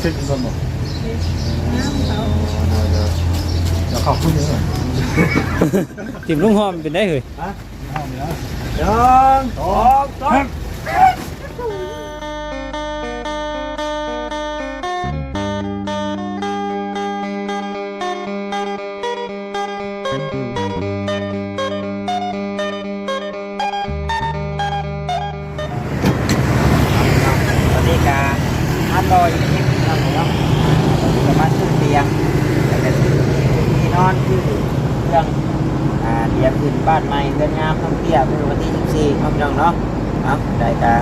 เช็คกันหมดน้ำเขาแล้วขอบคุณเยอ อนคือเครื่องอ่าเตียงขึ้นบ้านใหม่เรือนงามน้องเตี้ยเป็นวันที่14ครับพี่น้องเนาะเอาได้กา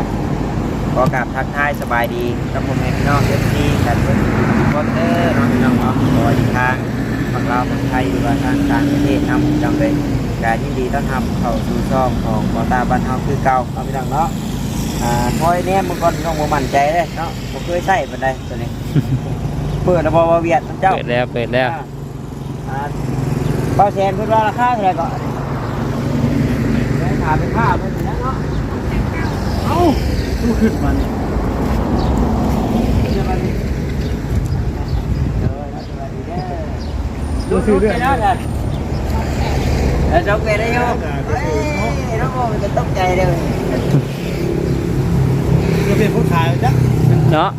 ขอกราบทักทายสบายดีกับผมเองพี่น้องเอฟซีกันเพื่อนวอเตอร์น้องพี่น้องเนาะสวัสดีทางฝั่งลาวฝั่งไทยหรือว่าทางต่างประเทศนำจังเลยการยินดีต้อนรับเข้าสู่ช่องของบอตาบ้านเฮาคือเก่าครับพี่น้องเนาะอ่าพอยเนี่ยมันก่อนต้องบ่มั่นใจเลยเนาะบ่เคยใช้ปานใดตัวนี้ เปิดแล้วบ่ว่าเวียดเจ้า เปิดแล้ว เปิดแล้วอ่า เป้าแสนเพิ่นว่าราคาเท่าไหร่ก็ได้ถามเป็นค่าเพิ่นนะเนาะเอ้าตู้ขึ้นมานี่เดี๋ยวมาดิเออแล้วสวัสดีเด้อตู้ซื้อเรื่องแล้วเด้อแล้วจบกันได้อยู่เฮ้ยน้องโมมันจะตกใจเลยจะเป็นผู้ชายจ้ะเนาะ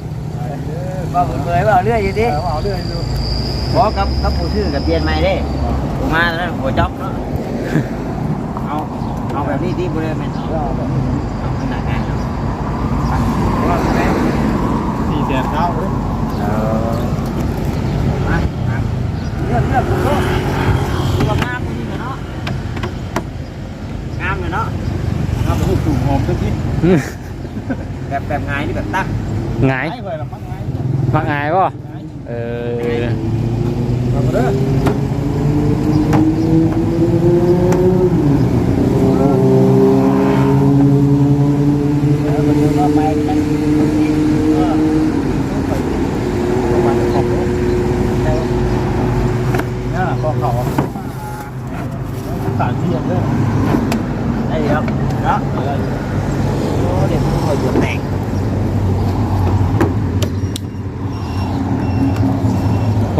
บ่เผยบ่เรื่อยอยู่ดิเอาเรื่อง ดูบ่กับกับผู้ชื่อกับเปลี่ยนใหม่เด้ผมมาแล้วหัวจ็อบเนาะเอาเอาแบบนี้ที่บริเวณเอาเอาขนาดนั้นเนาะว่าไงสี่แสนเก้าเลยเออมามาเลือกเลือกผมก็ดูกับงามนี่เนาะงามเลยเนาะครับผู้ถูกหอมสักทีแบบแบบไงนี่แบบตั้งหงายไอ้ไว้ละมั้งไงมักหงายป่ะเออ มาเด้อแล้วมันก็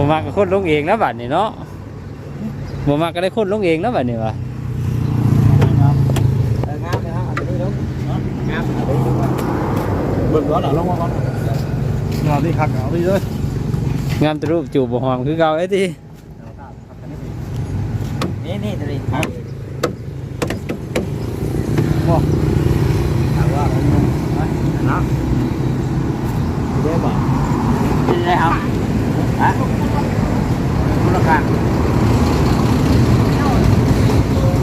ผมมาก็คนลงเองนะบัดนี้เนาะผมมาก็ได้คนลงเองนะบัดนี้วะเอองามเลยฮะอันนี้ลูกงามอันนี้ลูกว่าเบิกร้อนอะลงมาก่อนนอนที่คักเอาไปเลยงามตรูปจูบบ่หอมคือเก่าไอ้ที่นี่นี่ตัวนี้ครับ ว้า ถามว่าผมเนาะ เด้บ่ นี่ได้เอาฮะ คุณละกัน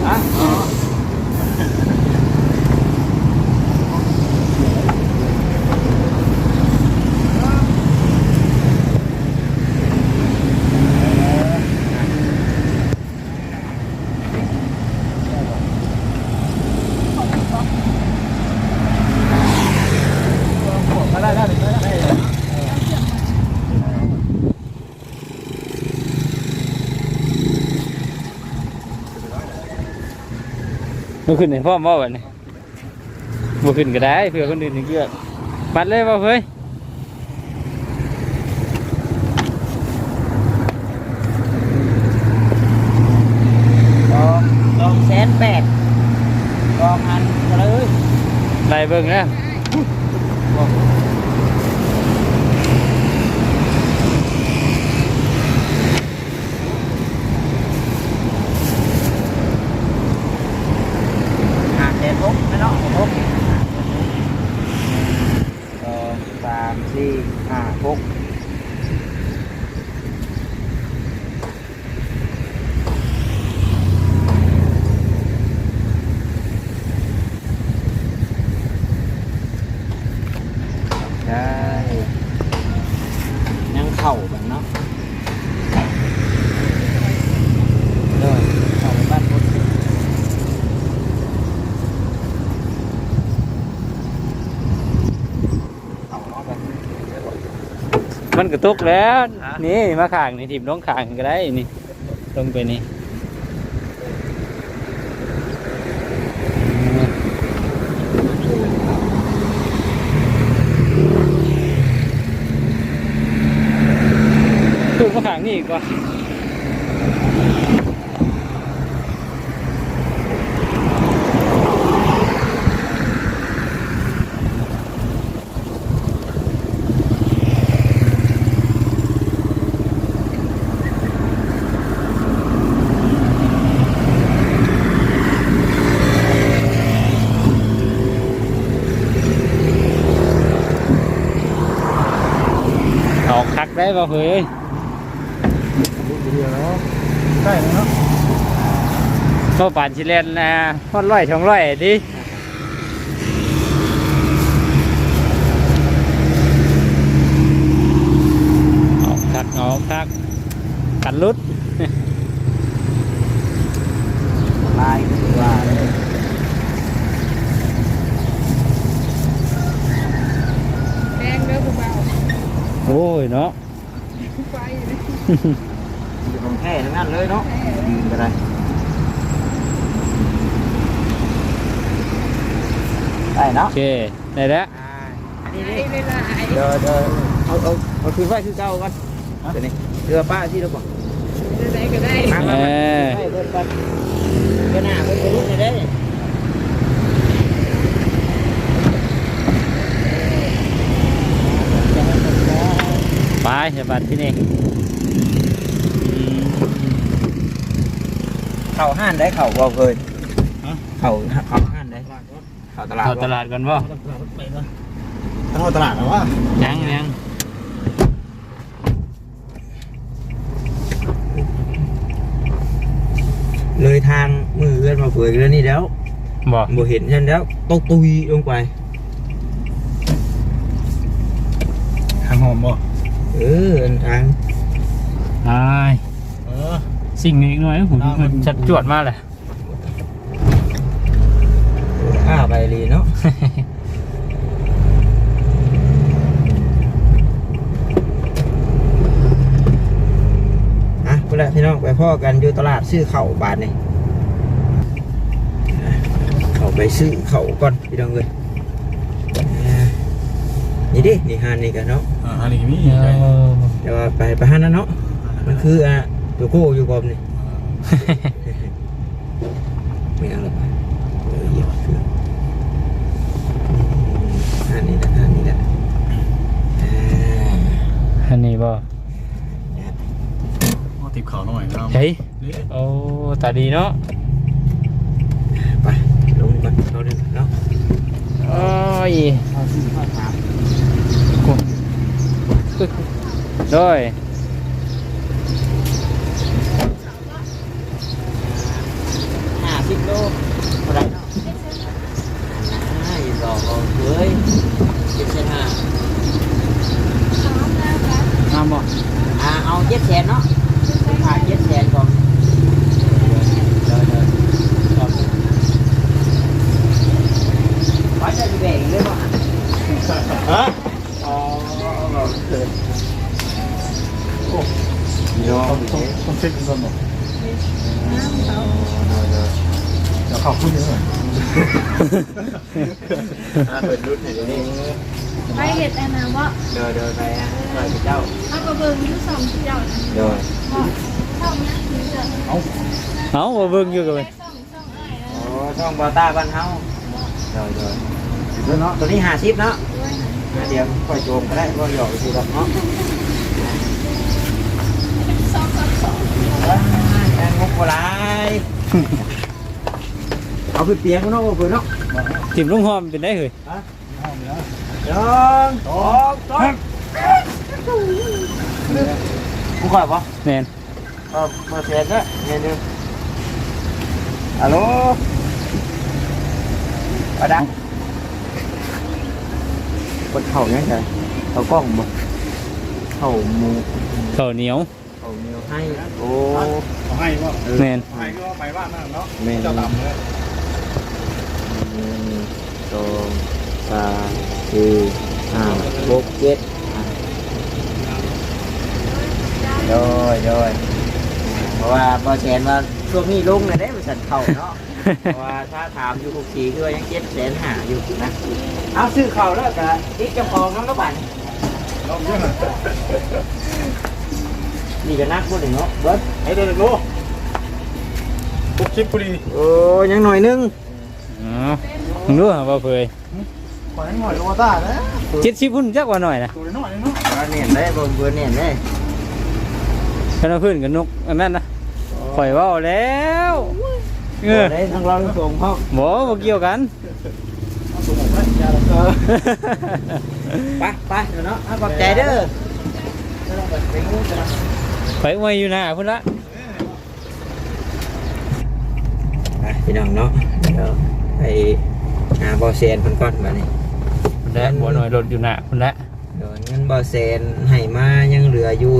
ฮะมาได้ได้ได้ได้ บ่ขึ้นให้พ่อมบ่บัดนี้บ่ขึ้นก็ได้เผื่อคนอื่นถึงเกือปัดเลยบ่เฮ้ยสองสองแสนแปดสองพันก็เลยไล่เบิ่งนะ มันกระตุกแล้ว นี่มาข่างนี่ถีบน้องข่างก็ได้นี่ลงไปนี่ตูมาข่างนี่อีกว่า คักได้ป่เฮ้ยเดียวแล้วใช่แล้วเนาะก็ป่านชิเลนนะฮอดร้อยช่องร้อยดิออกคักออกคักกันลุดลายคือว่าเลย แดงเด้อผู้เบา โอ้ยเนาะไฟเลยอยู่ของแท้ทั้งนั้นเลยเนาะยืนกันเลยได้โอเนาะเคได้แล้วอ่าอันนี้ไฟนี่เลยล่ะไอ้เดี๋ยวเดี๋ยวเอาเอาเอาคืนไว้คือเก่ากันเดี๋ยวนี้เรือป้าที่เราบอกได้ก็ได้มามามาให้เพิ่นกันเดี๋ยวหน้าเพิ่นไปรุ่นเลยเด้ ไปจะบัดที่นี่อืมเข้าห้านได้เข้าบ่เคยเข้าเข้าห้านได้เข้าตลาดเข้าบ่ตลาดกันป่ะทั้งตลาดเหรอวะยังยังเลยทางมือเอื้อนมาเผยกันแล้วนี่แล้วบอกบ่เห็นฉันแล้วตกตุยลงไปทางหอมบ่ เอออันทางไอ้เออ สิ่งนี้อีกหน่อยผมมัน ชัดจวดมากเลยอ้าไปเลยเนาะอะไปละพี่น้องไปพ่อกันอยู่ตลาดซื้อเข่าวบาทนี่อะเขาไปซื้อเข่าวก่อนพี่น้องเลยอ่า นี่ดินี่ฮานนี่กันเนาะอ่าอันนี้มีเออเดี๋ยวว่าไปไปฮานนั่นเนาะมันคืออะตัวโก้อยู่กอมนี่ไม่เอาหรอกเออเหยียบเครื่องฮานนี่แหละฮานนี่แหละอ่าอันนี้บ่เอาติบเขาหน่อยครับเฮ้ยนี่โอ้ตาดีเนาะไปลงก่อนเราเดินเนาะ โอ้ย เอาสี่ข้อสามโดยห้าสิบโลเท่าไหรเนาะอ่าอีดอกเอาเฮ้ยเจ็ดเส้นห้า งามบ่ อ่าเอาเจ็ดแสนเนาะผ่านเจ็ดแสนก่อนเดี๋ยวเดี๋ยวขอบคุณไว้จะแบ่งเลยป่ะ ฮะ อ๋อเกิด เดี๋ยวต้องต้องต้อง เช็คกันก่อนบ่น้ำเขาเดี๋ยวเข้าพูดเยอะหน่อยอ่าเปิดรุ่นให้ดูนี่ไปเห็ดอันนั้นว่าเดี๋ยวเดี๋ยวไปอะไปเจ้าเอากระเบื้องที่สองที่เจ้าเดี๋ยวบอกเท่านี้คือจะเอาเอาบ่เบิ่งอยู่กันไปเลยสองสองอ้ายแล้วโอ้ช่องบอต้าบ้านเฮาเดี๋ยวเดี๋ยวติดแล้วเนาะตัวนี้ห้าสิบเนาะเดี๋ยวค่อยโจมก็ได้ก็หยอกสิครับเนาะ สองสองสอง แอนงกโบราณเอาไปเปียกเนาะเพื่อนเนาะทิมลุงหอมเป็นได้เห้องเนี้ยหนึ่งสองสามกูขอยปะแน่นเออมาเสียก็เงี้ยนึงฮัลโหลมาดังกดเข่าเนี่ยใช่เข่ากล้องบ่เข่ามูเข้าเหนียว เข่าเหนียวให้โอ้เอาให้ว่าแน่นเอาให้ก็ไปบ้านนั่นเนาะแม่นเจ้าดำเลยหนึ่งสองสามสี่ห้าหกเจ็ดอะโดยโดยเพราะว่าพอแสนว่าช่วงนี้ลุงน่ะได้มาสั่นเข่าเนาะเพราะว่าถ้าถามอยู่หกสี่คือว่ายังเจ็ดแสนหาอยู่นะเอาซื้อเข่าแล้วก็อีกเจ้าของน้องกระบันรอบเยอะห น่อยรนี่ก็นักบ่ได้เนาะเบิดไอ้เดินโลปุ๊บชิปพอดีโอ้ยังหน่อยนึงอ๋อมึงรู้เหรอว่าเผยขอให้หน่อยโลต้านะเจ็ดสิบพุ่นจักว่าหน่อยนะตัวน้อยเนาะว่าเนี่ยได้บ่เบิ่นเนี่ยได้คณะพื้นกับนกอันนั้นนะข่อยเว่าแล้วเออได้ทั้งเราทั้งสองพ่อบ่บ่เกี่ยวกันตัวผมไม่ยาละเออไปไปเดี๋ยวเนาะขอบใจเด้อ ไปไว้อยู่หน้าพุ่นละไปพี่น้องเนาะเดี๋ยวไปหาบอเซนเพิ่นก่อนบัดนี้ พุ่นละบ่หน่อยรถอยู่หน้าพุ่นละเดี๋ยวเงินบอเซนให้มายังเหลืออยู่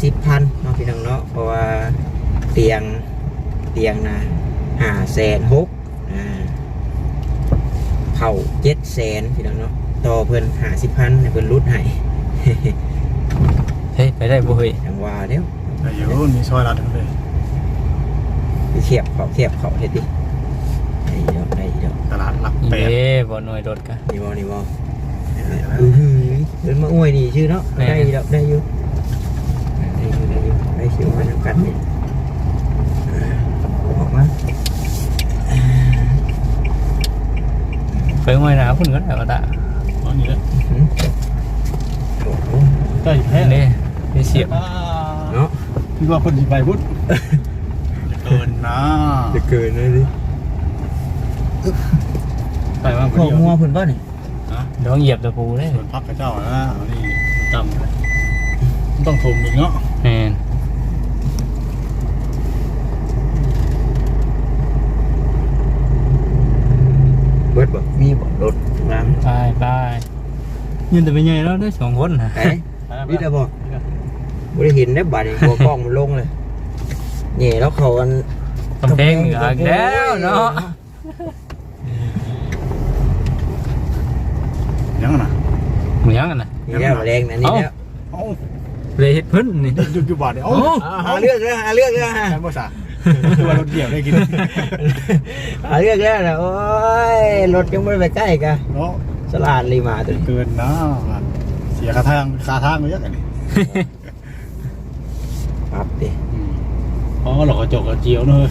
40,000เนาะพี่น้องเนาะเพราะว่าเตียงเตียงนะ5แสนหกอ่าเข่า7แสนพี่น้องเนาะต่อเพิ่น50,000ให้เพิ่นรุดให้ เฮ้ยไปได้บ่เฮ้ยจังว่าเด้ว ไอ้ยูนี่ซอยรัดเลยไปเขียบเขาเขียบเขาเฮ็ดดิไอ้เดี๋ยวไอ้เดี๋ยวตลาดหลักนี่แปดเด้บ่หน่อยรถกันนี่บ่นี่บ่อือหือเดินมาอวยนี่ชื่อเนาะแม่ได้อยู่ดอกได้อยู่ได้อยู่ได้อยู่ได้คิวมาทำกันนี่อ่าออกมาไปไว้หน้าพุ่นก็ได้ก็ได้ตอนนี้แล้วหืมโอ้โหใกล้แพ้เด้ไปเสียบ เนาะพี่ว่าคนสิไปพุทธเกินนะจะเกินเลยดิไปว่าของัวเพิ่นบ่นี่น้องเหยียบตะปูเด้ส่วนพักกระเจ้านะเอานี่จำเลยต้องถมอีกเนาะแม่นเบิดบ่มีบ่รถน้ำไปไปยืนแต่เป็นไงแล้วได้สองคนนะไหนวิทย์บ่บ่ ได้เห็นได้บัดนี่บ่กล้องมันลงเลยนี่แล้วเขาอันกำแพงเหนืออีกแล้วเนาะยังนะเหมือนกันนะนี่แล้วแรงนะนี่แล้วเอ้าเลยเฮ็ดเพิ่นนี่หยุดอยู่บาทเดียวเอ้าหาเรื่องเลยหาเรื่องเลยฮะใช่ภาษาคือว่ารถเดี่ยวได้กินหาเรื่องแล้วนะโอ้ยรถยังไม่ไปใกล้กันเนาะสลาดลีมาตัวนี้เกินนะเสียค่าทางค่าทางไปเยอะกันนี่ ปั๊บดิอ๋อหลอกกระจกกระเจียวเลย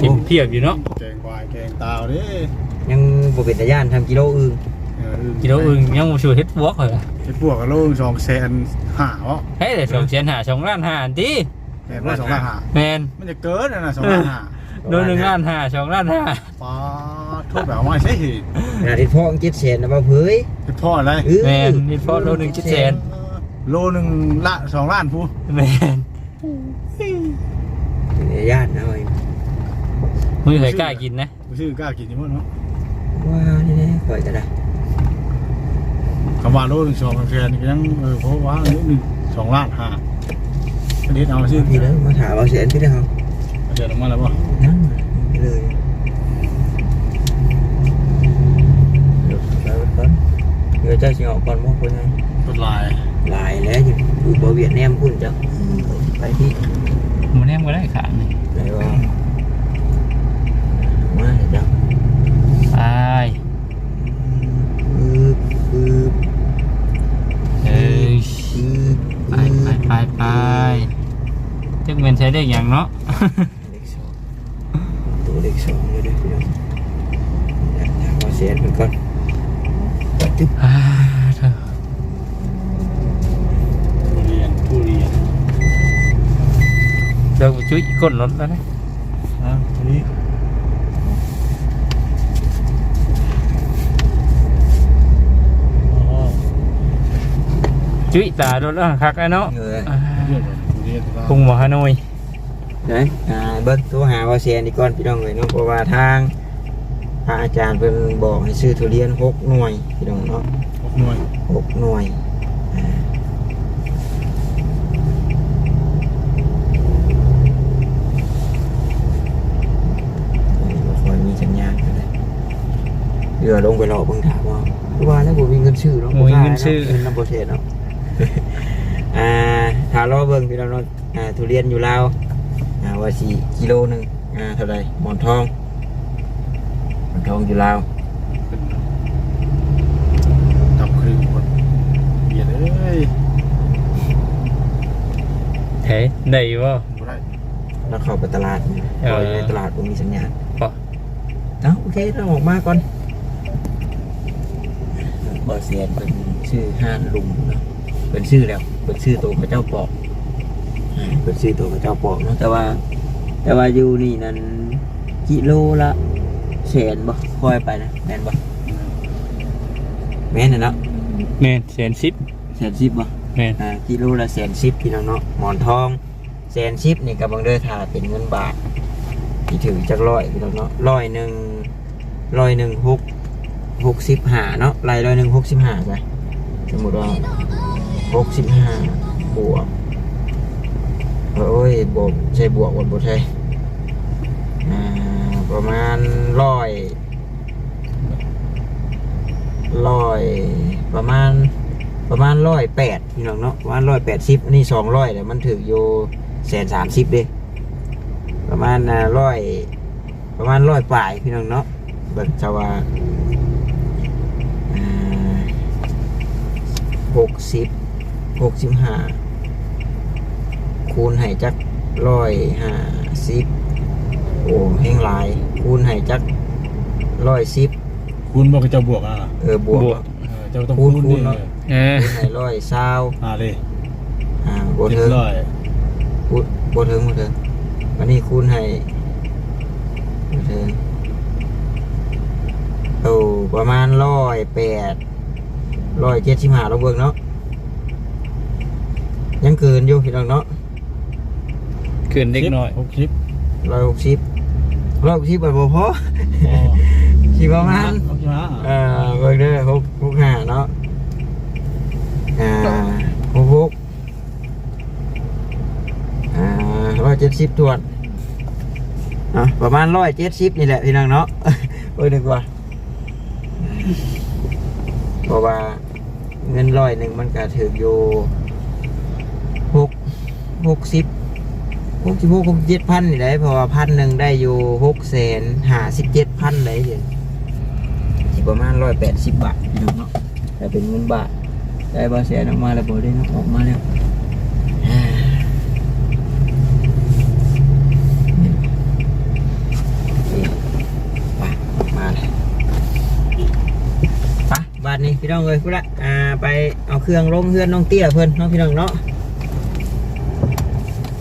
ทิมเพียบอยู่เนาะแกงควายแกงตาวเด้ยังบ่เป็นตาย่านทำกิโลอึงกิโลอึงยังบ่ช่วยเฮ็ดบวกเลยไอ้พวกกระโลงสองแสนห้าวะเฮ้ยแต่สองแสนห้าสองล้านห้าอันติแต่ว่าสองล้านห้าแม่นมันจะเกินนะสองล้านห้าโดนหนึ่งล้านห้าสองล้านห้าป้าโทษแบบว่าใช่เหตุขนาดที่พ่ออังกฤษเสียนะบ่เผยเป็นพ่ออะไรอื้อแม่นนี่พอโดนหนึ่งจุดแสนโลหนึ่งละสองล้านผู้แม่น เป็นตาย่านะเว้มือใครกล้ากินนะกูชื่อกล้ากินอยี่มั้งเนาะว้าวนี่นี่ปล่อยจะได้คำว่าโลหนึ่งสองแสนก็ยังเออเพราะว่าอันนี้หนึ่งสองล้านห้าอันนี้เอาชื่อพี่แล้วมาถามเอาเสียนพี่ได้ครับเดี๋ยวลงมาแล้วป่ะนั่นเลยไปก่อนเดี๋ยวเจ้าสิออกก่อนบ่คนไงกดลายลายแล้วอยู่อยู่บ่เวียดนมพุ่นจ้ะ ไปที่มันแนมก็ได้ขางนี่ไหนวะมาเดี๋ยวจ้ะไปปึ๊บปึ๊บเอ้ยปึ๊บไปไปไปไปจึงเป็นใช้ได้อย่างเนาะเลขสองตัวเลขสองเลยเด้อพี่น้องเดี๋ยวถามว่าเสียนเพิ่นก่อนตึ๊บ อ่าเถอะ ทุเรียนทุเรียน เดี๋ยว จุ้ยก้นรถแล้วนะอะทีนี้อ๋อจุ้ยตารถแล้วคักแล้วเนาะเงยอ่าทุเรียนทุเรียนกรุงมหาโนยไหนอ่าเบิ้งโทรหาว่าเสียนอีกก่อนพี่น้องเลยเนาะเพราะว่าทางพระอาจารย์เพิ่นบอกให้ซื้อทุเรียนหกหน่วยพี่น้องเนาะ หกหน่วย หกหน่วยอ่าบ่ค่อยมีสัญญาณเลยเรือลงไปรอเบิ่งถามว่าคือว่าแล้วบ่มีเงินซื้อเนาะโอ้ยเงินซื้อเงินนำบ่เทศเนาะอ่าถ้ารอเบิ่งพี่น้องเนาะอ่าทุเรียนอยู่ลาวอ่าว่าสิกิโลหนึงอ่าเท่าไหร่หมอนทองหมอนทองอยู่ลาวดับครึ่งคนเบียดเอ้ยถเฮ้ยได้อยู่บ่บ่ได้แล้วเข้าไปตลาดนี่เออปล่อยในตลาดผมมีสัญญาณบ่เอ้าโอเคเราออกมาก่อน บ่เสียนเป็นชื่อห้านลุงเนาะเป็นชื่อแล้วเป็นชื่อตัวพระเจ้าปอกอ่าเป็นชื่อตัวพระเจ้าปอกเนาะแต่ว่า แต่ว่าอยู่นี่นั้นกิโลละแสนบ่ค่อยไปนะแม่นบ่แม่นน่ะเนาะแม่นแสนสิบแสนสิบบ่แม่นอ่ากิโลละแสนสิบพี่น้องเนาะหมอนทองแสนสิบนี่กับบางเด้อถ้าเป็นเงินบาทที่ถือจักร้อยพี่น้องเนาะร้อยหนึ่งร้อยหนึ่งหก หกสิบห้าเนาะรายร้อยหนึ่งหกสิบห้าไปสมมติว่าหกสิบห้าบวกโอ้ยบวกใช่บวกบวกบวกใช่อ่าประมาณร้อยร้อยประมาณประมาณร้อยแปดพี่น้องเนาะประมาณร้อยแปดสิบอันนี้สองร้อยแต่มันถืออยู่แสนสามสิบเด้ประมาณร้อยประมาณร้อยปลายพี่น้องเนาะเบิกจะว่า หกสิบหกสิบห้าคูณให้จักร้อยห้าสิบโอ้แห้งหลาย คูณให้จักร้อยสิบคุณบอกกับเจ้าบวกอะเออบวก บวก เออเจ้าต้องคูคูณณคูนี่ณเนาะ เออคูณให้ร้อยเศร้าอ่าเลยอ่าโบเจ็เทิดงร้อยคูณโบเทิงโบเทิงวันนี้คูณให้โบเทิงโอ้ประมาณร้อยแปด ร้อยเจ็ดสิบห้าเราเบิกเนาะยังเกินอยู่พี่น้องเนาะเกินเล็กน้อยหกสิบร้อยหกสิบร้อยหกสิบแบบพออ๋อสิประมาณหกสิบห้าเอ่อเบิกเด้อหกหกห้าเนาะอ่าหกหกอ่าร้อยเจ็ดสิบทวนอะประมาณร้อยเจ็ดสิบนี่แหละพี่น้องเนาะเอ้ยดีกว่าเพราะว่า เงินร้อยหนึ่งมันก็ถืออยู่หกหกสิบหกสิบหกหกเจ็ดพันนี่ได้เพราะว่าพันหนึ่งได้อยู่หกแสนห้าสิบเจ็ดพันเลยเดี๋ยวประมาณร้อยแปดสิบบาทน้องเนาะแต่เป็นเงินบาทได้บาแสนออกมาแล้วบ่ได้นะออกมาแล้วอ่า ไปมาเลยไปบ้านนี้พี่น้องเลยพุ่นละอ่าไปเอาเครื่องลงเฮือนน้องเตี้ยเพิ่นน้องพี่น้องเนาะ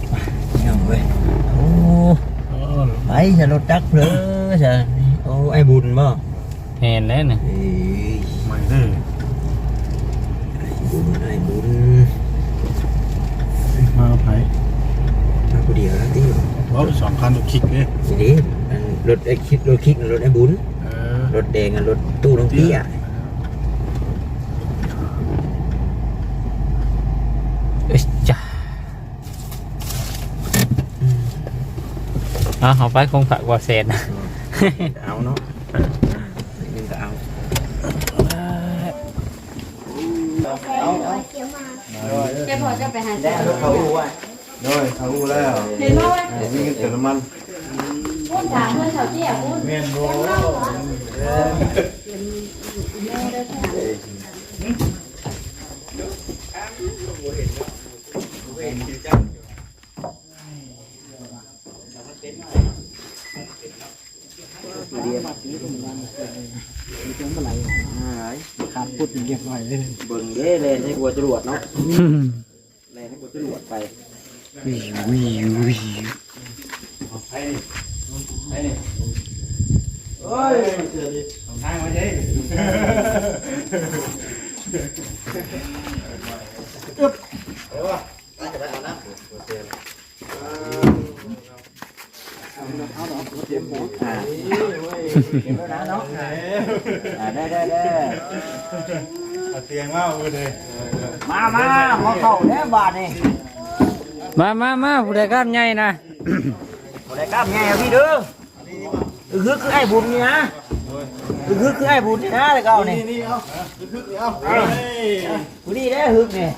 ไปพี่น้องเลยโอ้เออไปจะรถจักรเพลอจะโอ้ไอ้บุญบ่แม่นแล้วน่ะเอ้ยใหม่เลยไอ้บุญไอ้บุญมาไผ่มาคนเดียวแล้วที่เราสองคันถูกคิกเลยนี่ดิอันรถไอ้คิดรถคิกรถไอ้บุญเออรถแดงอะรถตู้น้องเตี้ย เอ้ยจ้า เอาเอาไปคงฝากว่าแสนนะเอาเนาะนึงก็เอาเอาเอาเกี่ยวมาจะพอจะไปหาได้เจ้ารถเขาอู่อะด้วยเขารู้แล้วเห็นไหมว่ามีเงินเติมน้ำมันพูดถามเพื่อนเขาเที่ยวพูดเมียนโบ ขาดพูด เรียบร้อยเลยเบิ่งเด้เลนให้กลัวจรวดเนาะเลนให้กลัวจรวดไปวิววิววิวอ่าเก็บไว้นะเนาะ อ่าได้ได้ได้เตียงมากเลย มามามาเข้าแล้วบาทนี่มามามาผู้ใดกล้ามใหญ่นะ บ่ได้กล้ามไงเอาพี่เด้อคือคือคือไอ้บุญนี่นะคือคือคือไอ้บุญนี่นะแต่เก่านี่นี่เอาคึกเอาผู้ดีได้อฮึกนี่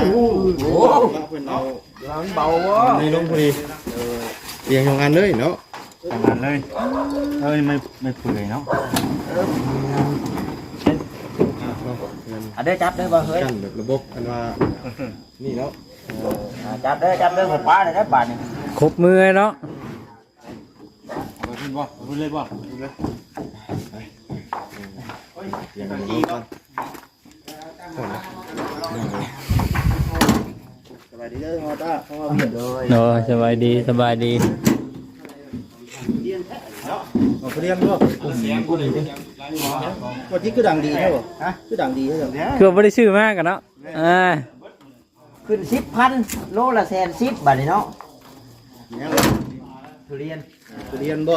โอ้โหเราเบาวะนี่ลงพอดี เตียงของอันเลยเนาะของอันเลยเอ้ยไม่ไม่เปื่อยเนาะอะเด้อจับเด้อบ่เฮ้ยกันแบบระบบอันว่านี่แล้วอ่าจับเด้อจับเด้อผมป้าเลยนะบาทนี่ครบมือเนาะไปขึ้นบ่ไปเลยบ่ไปเลยเตรียมดีก่อนก่อนนะส บายดีเด้อฮอต้าเข้ามาเพียดโดยโอ้สบายดีสบายดีเอาเรียนบ่เสียงกูนี่วันที่คือดังดีใช่บ่ฮะคือดังดีใช่บ่คือบ่ได้ชื่อมากกันเนาะอ่าขึ้นสิบพันโลละแสนสิบบาทนี่เนาะทุเรียนเรียนบ่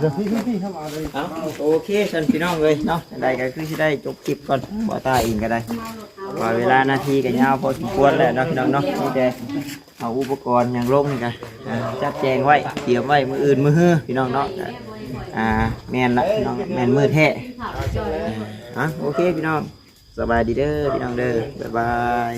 เดี๋ยวพี่พี่พี่เข้ามาเลยเอาโอเคฉันพี่น้องเลยเนาะได้ก็คือสิได้จบคลิปก่อนบ่ตาเองก็ได้ว่าเวลานาทีก็ยาวพอสมควรแล้วเนาะพี่น้องเนาะนี่แต่เอาอุปกรณ์อย่างลงนี่กันจัดแจงไว้เตรียมไว้มืออื่นมือฮือพี่น้องเนาะอ่าแมนละพี่น้องแมนมือแท้อะโอเคพี่น้องสบายดีเด้อพี่น้องเด้อบ๊ายบาย